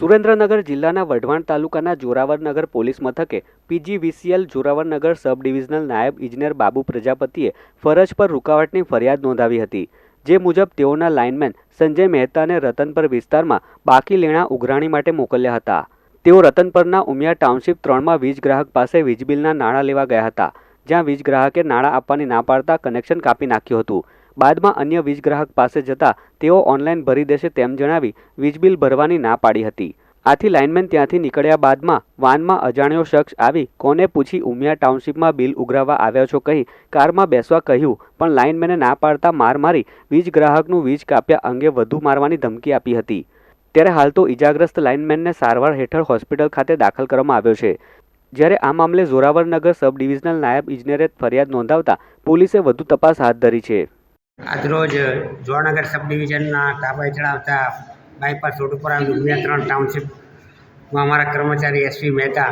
સુરેન્દ્રનગર જિલ્લાના વઢવાણ તાલુકાના જોરાવરનગર પોલીસ મથકે પીજીવીસીએલ જોરાવરનગર સબ ડિવિઝનલ નાયબ ઇજનેર બાબુ પ્રજાપતિએ ફરજ પર રૂકાવટની ફરિયાદ નોંધાવી હતી. જે મુજબ તેઓના લાઇનમેન સંજય મહેતાને રતનપર વિસ્તારમાં બાકી લેણા ઉઘરાણી માટે મોકલ્યા હતા. તેઓ રતનપરના ઉમિયા ટાઉનશીપ ત્રણમાં વીજ ગ્રાહક પાસે વીજ બિલના નાણાં લેવા ગયા હતા, જ્યાં વીજ ગ્રાહકે નાણાં આપવાની ના પાડતા કનેક્શન કાપી નાખ્યું હતું. બાદમાં અન્ય વીજ ગ્રાહક પાસે જતા તેઓ ઓનલાઈન ભરી દેશે તેમ જણાવી વીજ બિલ ભરવાની ના પાડી હતી. આથી લાઇનમેન ત્યાંથી નીકળ્યા બાદમાં વાનમાં અજાણ્યો શખ્સ આવી કોને પૂછી ઉમિયા ટાઉનશીપમાં બિલ ઉઘરાવવા આવ્યો છો કહી કારમાં બેસવા કહ્યું, પણ લાઇનમેને ના પાડતા માર મારી વીજ ગ્રાહકનું વીજ કાપ્યા અંગે વધુ મારવાની ધમકી આપી હતી. ત્યારે હાલ તો ઇજાગ્રસ્ત લાઇનમેનને સારવાર હેઠળ હોસ્પિટલ ખાતે દાખલ કરવામાં આવ્યો છે. જ્યારે આ મામલે જોરાવરનગર સબ ડિવિઝનલ નાયબ ઇજનેરે ફરિયાદ નોંધાવતા પોલીસે વધુ તપાસ હાથ ધરી છે. આજરોજ જોરનગર સબ ડિવિઝનના તાબા હેઠળ બાયપાસ રોડ ઉપર આવેલું ઉમિયા ત્રણ ટાઉનશીપમાં અમારા કર્મચારી એસવી મહેતા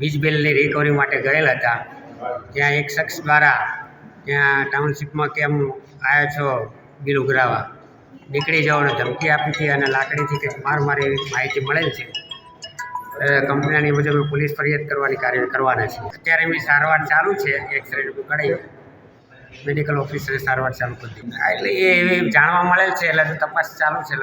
વીજ બિલની રિકવરી માટે ગયેલ હતા. ત્યાં એક શખ્સ દ્વારા ત્યાં ટાઉનશીપમાં કેમ આવ્યો છો બિલ ઉઘરાવા. નીકળી જવાની ધમકી આપી હતી અને લાકડીથી કંઈક માર મારી એવી માહિતી મળેલ છે. કંપનીની મુજબ પોલીસ ફરિયાદ કરવાની કાર્ય કરવાના છે અત્યારે એમની સારવાર ચાલુ છે. એક્સરે કઢાઈ મેડિકલ ઓફિસરે સારવાર ચાલુ કરી દીધી. એટલે એ જાણવા મળેલ છે, એટલે તપાસ ચાલુ છે.